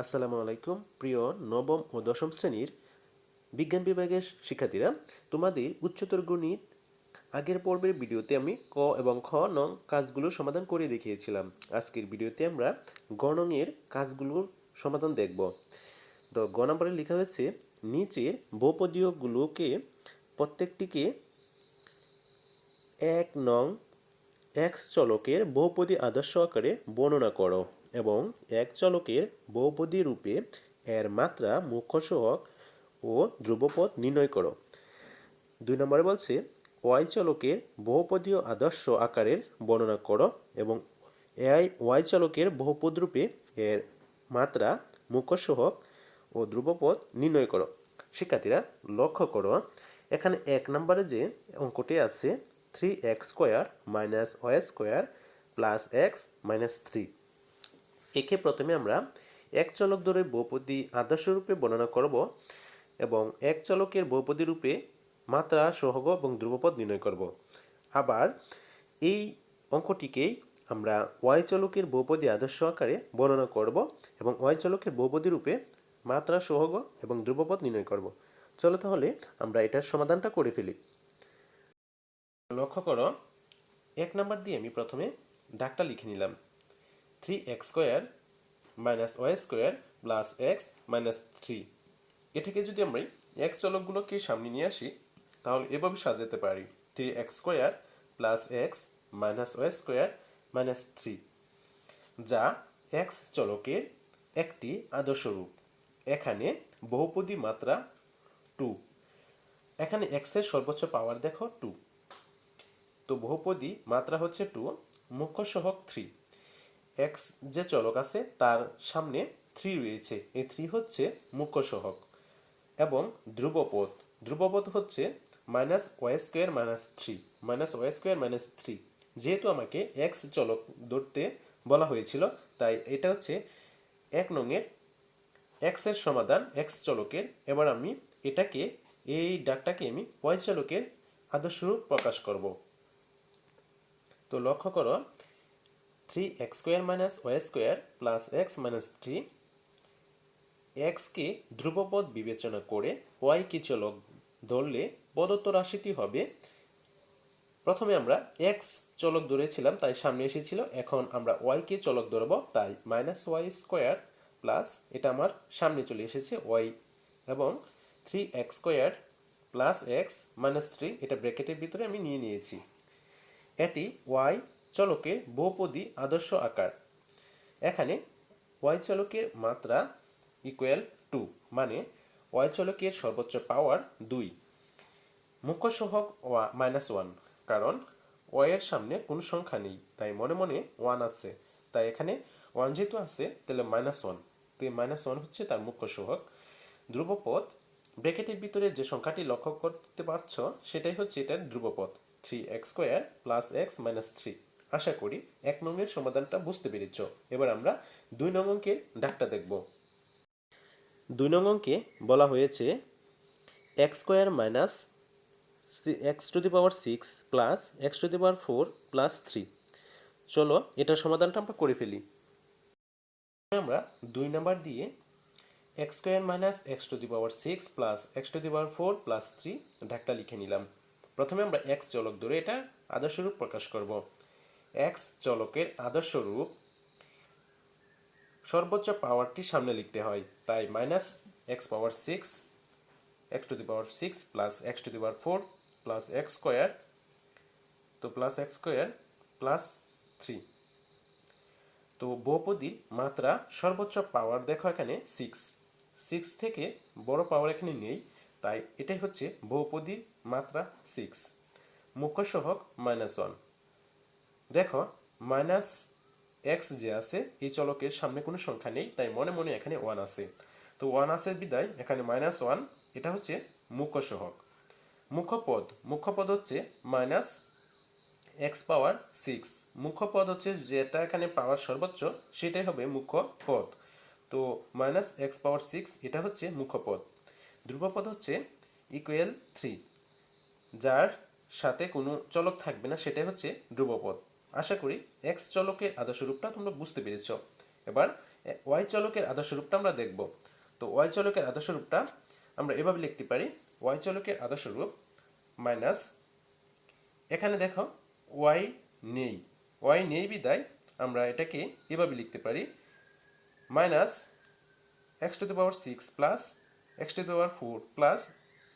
আসসালামু আলাইকুম, প্রিয় নবম ও দশম শ্রেণির বিজ্ঞান বিভাগের শিক্ষার্থীরা, তোমাদের উচ্চতর গণিত আগের পর্বের ভিডিওতে আমি ক এবং খ নং কাজগুলো সমাধান করে দেখিয়েছিলাম। আজকের ভিডিওতে আমরা গ নংয়ের কাজগুলোর সমাধান দেখব। তো গ নম্বরে লেখা হয়েছে, নিচের বহুপদীয়গুলোকে প্রত্যেকটিকে এক নং এক চলকের বহুপদী আদর্শ আকারে বর্ণনা করো। এবং এক চলকের বহুপদী রূপে এর মাত্রা মুখ্য সহগ ও ধ্রুবপদ নির্ণয় করো। দুই নম্বরে বলছে, ওয়াই চলকের বহুপদীয় আদর্শ আকারের বর্ণনা করো এবং এআই ওয়াই চলকের বহুপদ রূপে এর মাত্রা মুখ্য সহগ ও ধ্রুবপদ নির্ণয় করো। শিক্ষার্থীরা, লক্ষ্য করো, এখানে এক নম্বরে যে অঙ্কটি আছে three x square minus y square plus x minus three একে প্রথমে আমরা এক চলক ধরে বহুপদী আদর্শ রূপে বর্ণনা করব এবং এক চলকের বহুপদী রূপে মাত্রা, সহগ এবং ধ্রুবপদ নির্ণয় করব। আবার এই অঙ্কটিকেই আমরা ওয়াই চলকের বহুপদী আদর্শ আকারে বর্ণনা করব এবং ওয়াই চলকের বহুপদী রূপে মাত্রা, সহগ এবং ধ্রুবপদ নির্ণয় করব। চলো তাহলে আমরা এটার সমাধানটা করে ফেলি। লক্ষ্য করো, এক নাম্বার দিয়ে আমি প্রথমে ডাকটা লিখে নিলাম। Three x square minus y square plus x minus three এটাকে যদি আমরা এক্স চলকগুলোকে সামনে নিয়ে আসি, তাহলে এভাবে সাজাতে পারি। Three x square plus x minus y square minus three যা এক্স চলকের একটি আদর্শ রূপ। এখানে বহুপদী মাত্রা টু এখানে এক্সের সর্বোচ্চ পাওয়ার দেখো টু তো বহুপদী মাত্রা হচ্ছে টু মুখ্য সহক থ্রি এক্স যে চলক আছে, তার সামনে থ্রি রয়েছে। এই থ্রি হচ্ছে মুখ্য সহক এবং ধ্রুবপদ। ধ্রুবপদ হচ্ছে minus y square minus three minus y square minus three যেহেতু আমাকে এক্স চলক ধরতে বলা হয়েছিল, তাই এটা হচ্ছে এক নংয়ের এক্সের সমাধান এক্স চলকের। এবার আমি এটাকে, এই ডাকটাকে আমি ওয়াই চলকের আদর্শরূপ প্রকাশ করব। তো লক্ষ্য করো three x square minus y square plus x minus three এক্সকে ধ্রুবপদ বিবেচনা করে ওয়াইকে চলক ধরলে প্রদত্ত রাশিটি হবে। প্রথমে আমরা এক্স চলক ধরেছিলাম, তাই সামনে এসেছিল। এখন আমরা ওয়াইকে চলক ধরব, তাই মাইনাস ওয়াই স্কোয়ার প্লাস এটা আমার সামনে চলে এসেছে ওয়াই এবং three x square plus x minus three এটা ব্র্যাকেটের ভিতরে আমি নিয়ে নিয়েছি। এটি ওয়াই চলকের বহুপদী আদর্শ আকার। এখানে ওয়াই চলকের মাত্রা ইকুয়াল টু মানে ওয়াই চলকের সর্বোচ্চ পাওয়ার দুই। মুখ্য সহগ ওয়া মাইনাস ওয়ান কারণ ওয়াইয়ের সামনে কোনো সংখ্যা নেই, তাই মনে মনে ওয়ান আছে। তাই এখানে ওয়ান যেহেতু আছে, তাহলে মাইনাস ওয়ান তো এই মাইনাস ওয়ান হচ্ছে তার মুখ্য সহগ। ধ্রুবপদ, ব্র্যাকেটের ভিতরে যে সংখ্যাটি লক্ষ্য করতে পারছ, সেটাই হচ্ছে এটার ধ্রুবপদ three x square plus x minus three আশা করি এক নঙ্গের সমাধানটা বুঝতে পেরেছ। এবার আমরা দুই নং অঙ্কের ডাকটা দেখব। দুই নং অঙ্কে বলা হয়েছে x square minus x to the power six plus x to the power four plus three. চলো এটার সমাধানটা আমরা করে ফেলি। আমরা দুই নাম্বার দিয়ে x square minus x to the power six plus x to the power four plus three ডাকটা লিখে নিলাম। প্রথমে আমরা এক্স চলক ধরে এটা আদর্শরূপ প্রকাশ করব। এক্স চলকের আদর্শ রূপ সর্বোচ্চ পাওয়ারটি সামনে লিখতে হয়। তাই minus x power six x to the power six plus x to the power four plus x square তো plus x square plus three তো বহুপদীর মাত্রা সর্বোচ্চ পাওয়ার দেখো এখানে সিক্স সিক্স থেকে বড় পাওয়ার এখানে নেই, তাই এটাই হচ্ছে বহুপদীর মাত্রা সিক্স মুখ্য সহক মাইনাস ওয়ান দেখো মাইনাস এক্স যে আছে, এই চলকের সামনে কোনো সংখ্যা নেই, তাই মনে মনে এখানে ওয়ান আছে। তো ওয়ান আছে বিদায়, এখানে মাইনাস ওয়ান এটা হচ্ছে মুখ্য সহক মুখ্য পদ মুখ্য পদ হচ্ছে মাইনাস এক্স পাওয়ার সিক্স মুখ্য পদ হচ্ছে যেটা এখানে পাওয়ার সর্বোচ্চ, সেটাই হবে মুখ্য পদ। তো মাইনাস এক্স পাওয়ার সিক্স এটা হচ্ছে মুখ্য পদ। ধ্রুবপদ হচ্ছে ইকুয়াল থ্রি যার সাথে কোনো চলক থাকবে না, সেটাই হচ্ছে ধ্রুবপদ আশা করি এক্স চলকের আদর্শ রূপটা তোমরা বুঝতে পেরেছ। এবার ওয়াই চলকের আদর্শ রূপটা আমরা দেখব। তো ওয়াই চলকের আদর্শ রূপটা আমরা এভাবে লিখতে পারি। ওয়াই চলকের আদর্শ রূপ মাইনাস এখানে দেখো ওয়াই নেই। ওয়াই নেই বিদায় আমরা এটাকে এভাবে লিখতে পারি। Minus x to the power six plus x to the power four plus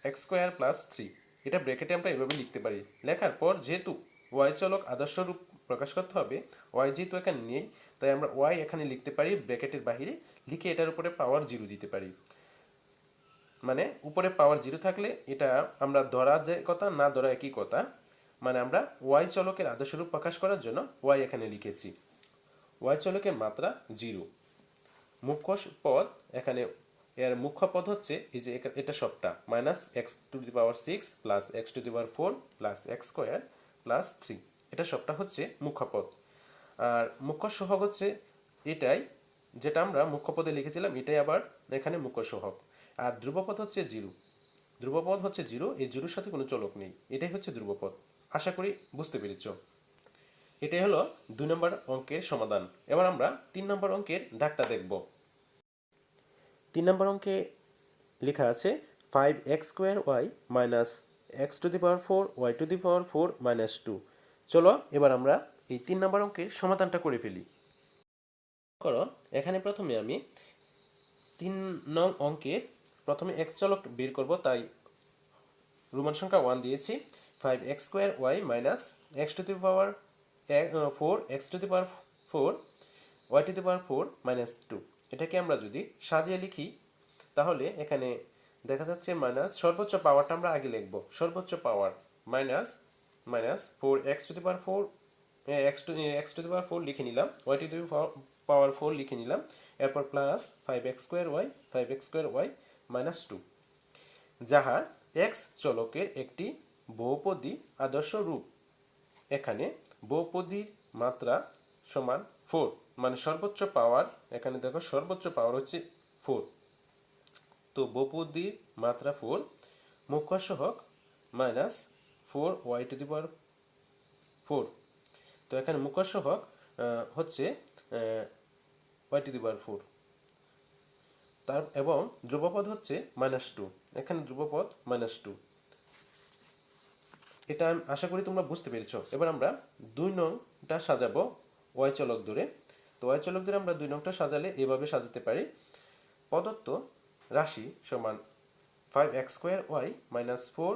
x square plus three এটা ব্র্যাকেটে আমরা এভাবে লিখতে পারি। লেখার পর যেহেতু ওয়াই চলক আদর্শ রূপ প্রকাশ করতে হবে। ওয়াই যেহেতু এখানে নেই, তাই আমরা ওয়াই এখানে লিখতে পারি, ব্র্যাকেটের বাহিরে লিখে এটার উপরে পাওয়ার জিরো দিতে পারি। মানে উপরে পাওয়ার জিরো থাকলে এটা আমরা ধরা যে কথা, না ধরা একই কথা। মানে আমরা ওয়াই চলকের আদর্শ রূপ প্রকাশ করার জন্য ওয়াই এখানে লিখেছি। ওয়াই চলকের মাত্রা জিরো মুখ্য পদ এখানে, এর মুখ্য পদ হচ্ছে এই যে এটা সবটা। Minus x to the power six plus x to the power four plus x square plus three এটা সবটা হচ্ছে মুখ্যপদ। আর মুখ্য সহগ হচ্ছে এটাই, যেটা আমরা মুখ্যপদে লিখেছিলাম, এটাই আবার এখানে মুখ্য সহগ। আর ধ্রুবপদ হচ্ছে জিরো। ধ্রুবপদ হচ্ছে জিরো, এই জিরোর সাথে কোনো চলক নেই। এটাই হচ্ছে ধ্রুবপদ। আশা করি বুঝতে পেরেছ। এটাই হলো দুই নম্বর অঙ্কের সমাধান। এবার আমরা তিন নম্বর অঙ্কের ডাকটা দেখব। তিন নম্বর অঙ্কে লেখা আছে five x square y minus x to the power four y to the power four minus two চলো এবার আমরা এই তিন নম্বর অঙ্কের সমাধানটা করে ফেলি। করো, এখানে প্রথমে আমি তিন নং অঙ্কের প্রথমে এক্স চলক বের করব, তাই রোমান সংখ্যা ওয়ান দিয়েছি। Five x square y minus x to the power four x to the power four y to the power four minus two এটাকে আমরা যদি সাজিয়ে লিখি, তাহলে এখানে দেখা যাচ্ছে মাইনাস সর্বোচ্চ পাওয়ারটা আমরা আগে লিখব। সর্বোচ্চ power minus minus four x to the power four x to x to the power four লিখে নিলাম y to the power four লিখে নিলাম, এরপর plus five x square y five x square y minus two যাহা x চলকের একটি বহুপদী আদর্শ রূপ, এখানে বহুপদীর মাত্রা সমান ফোর মানে সর্বোচ্চ পাওয়ার এখানে দেখো সর্বোচ্চ পাওয়ার হচ্ছে ফোর তো বহুপদীর মাত্রা ফোর মুখ্য সহক minus four y to the power four. তো এখানে মুখ্য সহক আহ, হচ্ছে y to the power four. তার এবং ধ্রুবপদ হচ্ছে মাইনাস টু এখানে ধ্রুবপদ মাইনাস টু এটা আমি আশা করি তোমরা বুঝতে পেরেছ। এবার আমরা দুই নংটা সাজাবো ওয়াই চলক ধরে। তো ওয়াই চলক ধরে আমরা দুই নংটা সাজালে এভাবে সাজাতে পারি। প্রদত্ত রাশি সমান five x square y minus four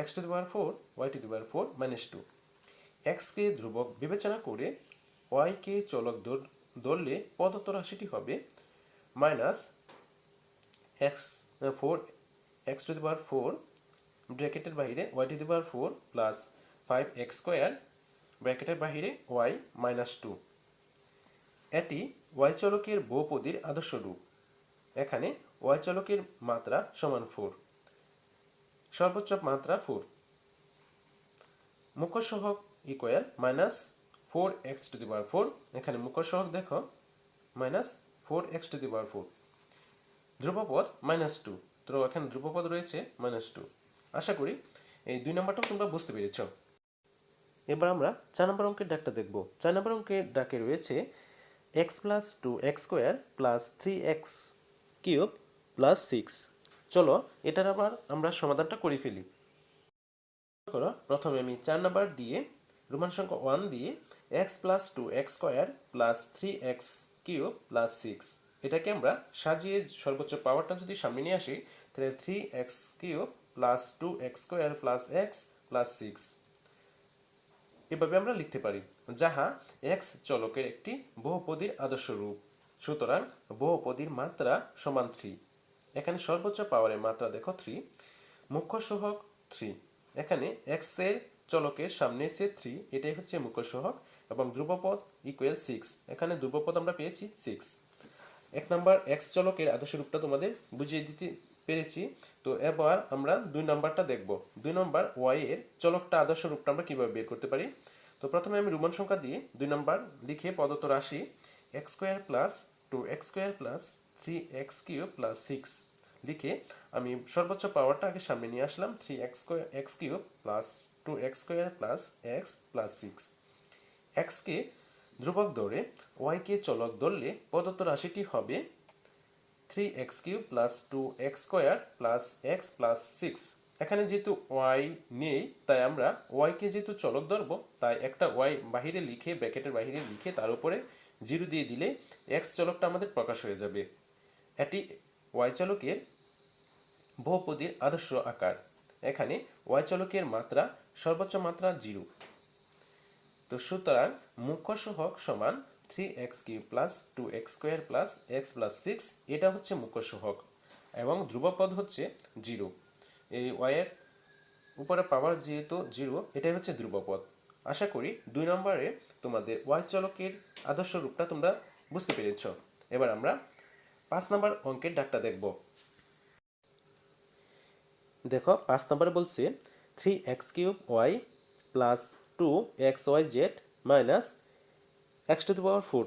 x to the power four, y to the power four minus two এক্সকে ধ্রুবক বিবেচনা করে ওয়াইকে চলক ধর- ধরলে প্রদত্ত রাশিটি হবে minus x four, x to the power four ব্র্যাকেটের বাইরে y to the power four plus five x square ব্র্যাকেটের বাইরে ওয়াই মাইনাস টু এটি ওয়াই চলকের বহুপদীর আদর্শ রূপ। এখানে ওয়াই চলকের মাত্রা সমান ফোর সর্বোচ্চ মাত্রা ফোর মুখ্য সহক equal minus four x to the power four এখানে মুখ্য সহক দেখো minus four x to the power four ধ্রুবপদ minus two তো এখানে ধ্রুবপদ রয়েছে মাইনাস টু আশা করি এই দুই নম্বরটাও তোমরা বুঝতে পেরেছ। এবার আমরা চার নম্বর অঙ্কের ডাকটা দেখব। চার নম্বর অঙ্কের ডাকে রয়েছে x plus two x square plus three x cube plus six চলো এটার আবার আমরা সমাধানটা করে ফেলি। করো, প্রথমে আমি চার নাম্বার দিয়ে রোমান সংখ্যা ওয়ান দিয়ে x plus two x square plus three x cube plus six এটাকে আমরা সাজিয়ে সর্বোচ্চ পাওয়ারটা যদি সামনে নিয়ে আসি, তাহলে three x cube plus two x square plus x plus six এভাবে আমরা লিখতে পারি। যাহা এক্স চলকের একটি বহুপদীর আদর্শ রূপ সুতরাং বহুপদীর মাত্রা সমান থ্রি এখানে সর্বোচ্চ পাওয়ারের মাত্রা দেখো থ্রি মুখ্য সহক থ্রি এখানে এক্সের চলকের সামনে সে থ্রি এটাই হচ্ছে মুখ্য সহক এবং ধ্রুবপদ ইকুয়াল সিক্স এখানে ধ্রুবপদ আমরা পেয়েছি সিক্স এক নাম্বার এক্স চলকের আদর্শ রূপটা তোমাদের বুঝিয়ে দিতে পেরেছি, তো এবার আমরা দুই নাম্বারটা দেখব। দুই নাম্বার ওয়াই এর চলকটা আদর্শ রূপটা আমরা কীভাবে বের করতে পারি? তো প্রথমে আমি রোমান সংখ্যা দিয়ে দুই নাম্বার লিখে প্রদত্ত রাশি x square plus two x square plus three x cube plus six লিখে আমি সর্বোচ্চ পাওয়ারটা আগে সামনে নিয়ে আসলাম three x square x cube plus two x square plus x plus six এক্সকে ধ্রুবক দৌড়ে ওয়াইকে চলক ধরলে প্রদত্ত রাশিটি হবে three x cube plus two x square plus x plus six এখানে যেহেতু ওয়াই নেই, তাই আমরা ওয়াইকে যেহেতু চলক ধরবো, তাই একটা ওয়াই বাহিরে লিখে, ব্র্যাকেটের বাহিরে লিখে তার উপরে জিরো দিয়ে দিলে এক্স চলকটা আমাদের প্রকাশ হয়ে যাবে। এটি ওয়াই চলকের বহুপদীর আদর্শ আকার। এখানে ওয়াই চলকের মাত্রা সর্বোচ্চ মাত্রা জিরো। তো সুতরাং মুখ্য সহগ সমান three x cube plus two x square plus x plus six এটা হচ্ছে মুখ্য সহগ এবং ধ্রুবপদ হচ্ছে জিরো। এই ওয়াইয়ের উপরে পাওয়ার যেহেতু জিরো, এটাই হচ্ছে ধ্রুবপদ। আশা করি দুই নম্বরে তোমাদের ওয়াই চলকের আদর্শ রূপটা তোমরা বুঝতে পেরেছ। এবার আমরা পাঁচ নম্বর অঙ্কের ডাকটা দেখব। দেখো, পাঁচ নম্বরে বলছে three x cube y plus two x y z minus x to the power four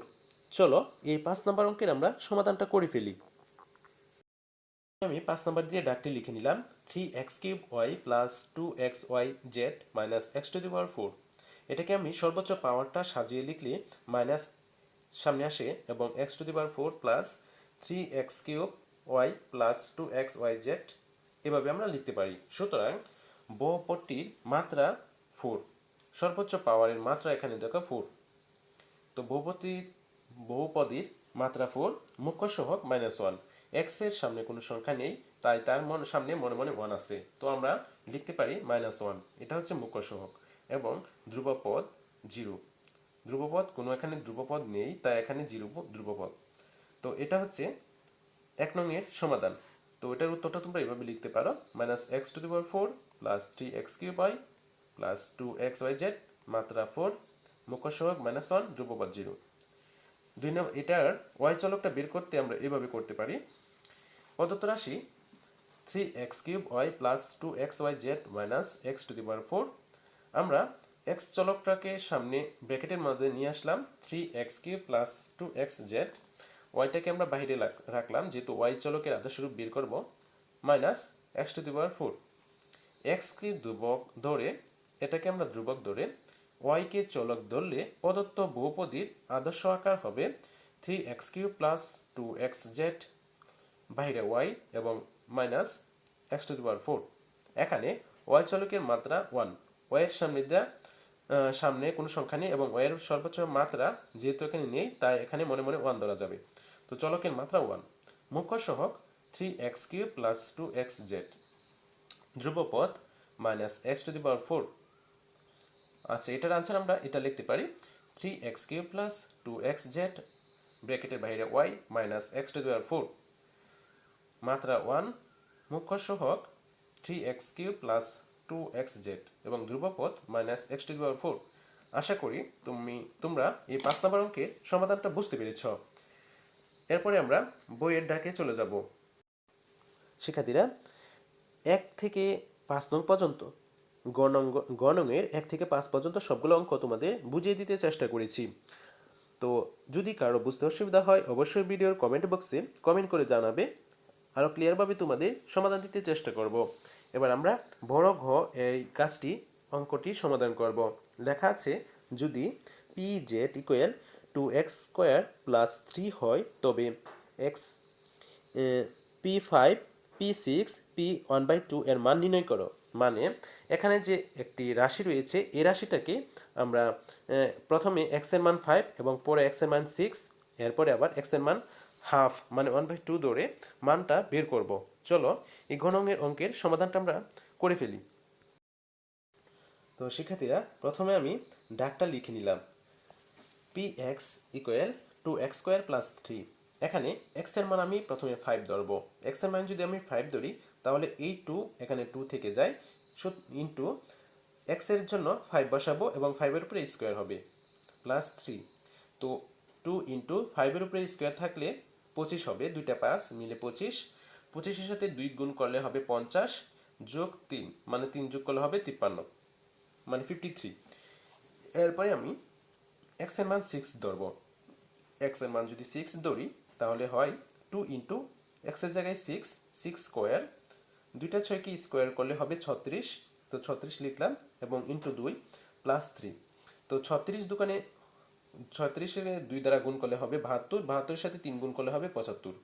চলো, এই পাঁচ নম্বর অঙ্কের আমরা সমাধানটা করে ফেলি। আমি পাঁচ নম্বর দিয়ে ডাকটি লিখে নিলাম three x cube y plus two x y z minus x to the power four এটাকে আমি সর্বোচ্চ পাওয়ারটা সাজিয়ে লিখলে মাইনাস সামনে আসে এবং x to the power four plus three x cube y plus two x y z এভাবে আমরা লিখতে পারি। সুতরাং বহুপদটির মাত্রা ফোর সর্বোচ্চ পাওয়ারের মাত্রা এখানে দেখো ফোর তো বহুপতির বহুপদীর মাত্রা ফোর মুখ্য সহগ মাইনাস ওয়ান এক্সের সামনে কোনো সংখ্যা নেই, তাই তার মন, সামনে মনে মনে ওয়ান আছে। তো আমরা লিখতে পারি মাইনাস ওয়ান এটা হচ্ছে মুখ্য সহগ এবং ধ্রুবপদ জিরো ধ্রুবপদ কোনো এখানে ধ্রুবপদ নেই, তাই এখানে জিরো ধ্রুবপদ। তো এটা হচ্ছে এক নং এর সমাধান। তো এটার উত্তরটা তোমরা এভাবে লিখতে পারো। Minus x to the power four plus three x cube by plus two x y z মাত্রা ফোর মুখ্য সহগ মাইনাস ওয়ান ধ্রুবপদ জিরো। দুই নম্বর এটার ওয়াই চলকটা বের করতে আমরা এভাবে করতে পারি। প্রদত্ত রাশি three x cube y plus two x y z minus x to the power four. আমরা এক্স চলকটাকে সামনে ব্র্যাকেটের মধ্যে নিয়ে আসলাম three x cube plus two x z. ওয়াইটাকে আমরা বাইরে রাখলাম, যেহেতু ওয়াই চলকের আদর্শ রূপ বের করব minus x to the power four এক্সকে ধ্রুবক ধরে, এটাকে আমরা ধ্রুবক ধরে ওয়াইকে চলক ধরলে প্রদত্ত বহুপদীর আদর্শ আকার হবে three x cube plus two x z বাইরে ওয়াই এবং minus x to the power four এখানে ওয়াই চলকের মাত্রা ওয়ান ওয়াইয়ের সামনে দেওয়া সামনে কোনো সংখ্যা নেই এবং ওয়াইয়ের সর্বোচ্চ মাত্রা যেহেতু এখানে নেই, তাই এখানে মনে মনে ওয়ান ধরা যাবে। তো চলকের মাত্রা ওয়ান মুখ্য সহক three x cube plus two x z ধ্রুবপদ minus x to the power four আচ্ছা এটার আনসার আমরা এটা লিখতে পারি। Three x cube plus two x z ব্র্যাকেটের বাইরে y minus x to the power four মাত্রা ওয়ান মুখ্য সহক three x cube plus two x z এবং ধ্রুবপদ minus x to the power four আশা করি তুমি, তোমরা এই পাঁচ নম্বর অঙ্কের সমাধানটা বুঝতে পেরেছ। এরপরে আমরা বইয়ের ডাকে চলে যাব। শিক্ষার্থীরা, এক থেকে পাঁচ নং পর্যন্ত গণং গণংয়ের এক থেকে পাঁচ পর্যন্ত সবগুলো অঙ্ক তোমাদের বুঝিয়ে দিতে চেষ্টা করেছি। তো যদি কারও বুঝতে অসুবিধা হয়, অবশ্যই ভিডিওর কমেন্ট বক্সে কমেন্ট করে জানাবে আরও ক্লিয়ারভাবে তোমাদের সমাধান দিতে চেষ্টা করব। এবার আমরা বড় ঘ এই কাজটি, অঙ্কটি সমাধান করব। লেখা আছে, যদি p z equal to x square plus three হয়, তবে x p five p six p one by two এর মান নির্ণয় করো। মানে এখানে যে একটি রাশি রয়েছে এই রাশিটাকে আমরা প্রথমে এক্সের মান ফাইভ এবং পরে এক্সের মান সিক্স এরপরে আবার এক্সের মান হাফ মানে ওয়ান বাই টু ধরে মানটা বের করব। চলো, এই ঘনঙ্গের অঙ্কের সমাধানটা আমরা করে ফেলি। তো শিক্ষার্থীরা, প্রথমে আমি ডাকটা লিখে নিলাম। P x equal to x square plus three এখানে এক্সের মান আমি প্রথমে ফাইভ ধরবো। এক্সের মান যদি আমি ফাইভ ধরি, তাহলে এই টু এখানে টু থেকে যায়। ইন্টু এক্সের জন্য ফাইভ বসাবো এবং ফাইভের উপরে স্কোয়ার হবে প্লাস থ্রি তো টু ইন্টু ফাইভের উপরে স্কোয়ার থাকলে পঁচিশ হবে, দুইটা পাঁচ মিলে পঁচিশ। পঁচিশের সাথে দুই গুণ করলে হবে পঞ্চাশ, যোগ তিন মানে তিন যোগ করলে হবে তিপ্পান্ন মানে ফিফটি থ্রি এরপরে আমি এক্সের মান সিক্স ধরবো। এক্সের মান যদি সিক্স ধরি, তাহলে হয় টু ইন্টু এক্সের জায়গায় সিক্স সিক্স স্কোয়ার দুইটা ছয়কে স্কোয়ার করলে হবে ছত্রিশ। তো ছত্রিশ লিখলাম এবং ইন্টু দুই প্লাস থ্রি তো ছত্রিশ দোকানে ছত্রিশের দুই দ্বারা গুণ করলে হবে বাহাত্তর। বাহাত্তরের সাথে তিন গুণ করলে হবে পঁচাত্তর।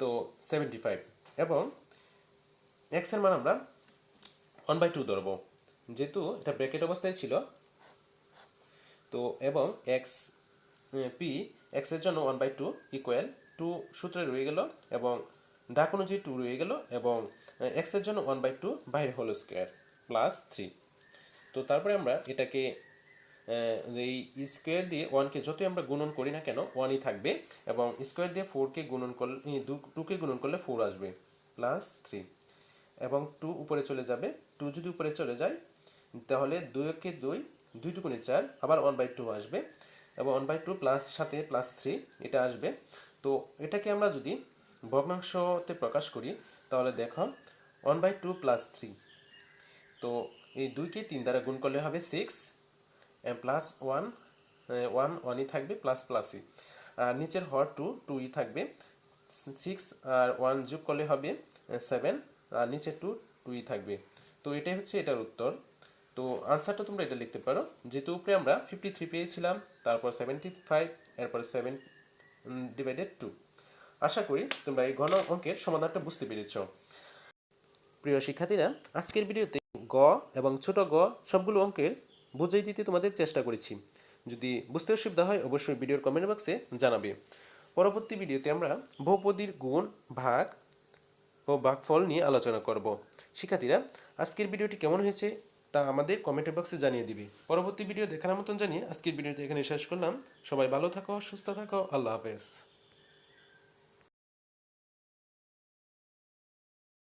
তো সেভেন্টি ফাইভ এবং এক্সের মান আমরা ওয়ান বাই টু ধরবো। যেহেতু এটা ব্র্যাকেট অবস্থায় ছিল তো এবং এক্স পি এক্সের জন্য one by two equal to সূত্রে রয়ে গেল এবং ডাক অনুযায়ী টু রয়ে গেল এবং এক্সের জন্য ওয়ান বাই টু বাইরে হোল স্কোয়ার প্লাস থ্রি তো তারপরে আমরা এটাকে এই স্কোয়ার দিয়ে ওয়ানকে যতই আমরা গুণন করি না কেন ওয়ানই থাকবে এবং স্কোয়ার দিয়ে ফোরকে গুণন করলে টুকে গুণন করলে ফোর আসবে প্লাস থ্রি এবং টু উপরে চলে যাবে টু যদি উপরে চলে যায়, তাহলে দুইকে দুই দুই টুকুনি চার, আবার ওয়ান বাই টু আসবে এবং ওয়ান বাই টু প্লাস সাথে প্লাস থ্রি এটা আসবে। তো এটাকে আমরা যদি ভগ্নাংশতে প্রকাশ করি, তাহলে দেখো one by two plus three তো এই দুইকে তিন দ্বারা গুণ করলে হবে সিক্স প্লাস ওয়ান ওয়ান ওয়ানই থাকবে প্লাস প্লাসই আর নিচের হর টু টুই থাকবে। সিক্স আর ওয়ান যোগ করলে হবে সেভেন আর নিচে টু টুই থাকবে। তো এটাই হচ্ছে এটার উত্তর। তো আনসারটা তোমরা এটা লিখতে পারো। যেহেতু উপরে আমরা ফিফটি থ্রি পেয়েছিলাম, তারপর সেভেন্টি ফাইভ এরপর সেভেন ডিভাইডেড টু আশা করি তোমরা এই ঘন অঙ্কের সমাধানটা বুঝতে পেরেছ। প্রিয় শিক্ষার্থীরা, আজকের ভিডিওতে গ এবং ছোট গ সবগুলো অঙ্কের বুঝিয়ে দিতে তোমাদের চেষ্টা করেছি। যদি বুঝতে অসুবিধা হয়, অবশ্যই ভিডিওর কমেন্ট বক্সে জানাবে। পরবর্তী ভিডিওতে আমরা বহুপদীর গুণ, ভাগ ও ভাগফল নিয়ে আলোচনা করব। শিক্ষার্থীরা, আজকের ভিডিওটি কেমন হয়েছে? তা আমাদের কমেন্ট বক্সে জানিয়ে দিবি। পরবর্তী ভিডিও দেখার মতন জানিয়ে আজকের ভিডিওতে এখানে শেষ করলাম। সবাই ভালো থাকো, সুস্থ থাকো, আল্লাহ হাফেজ।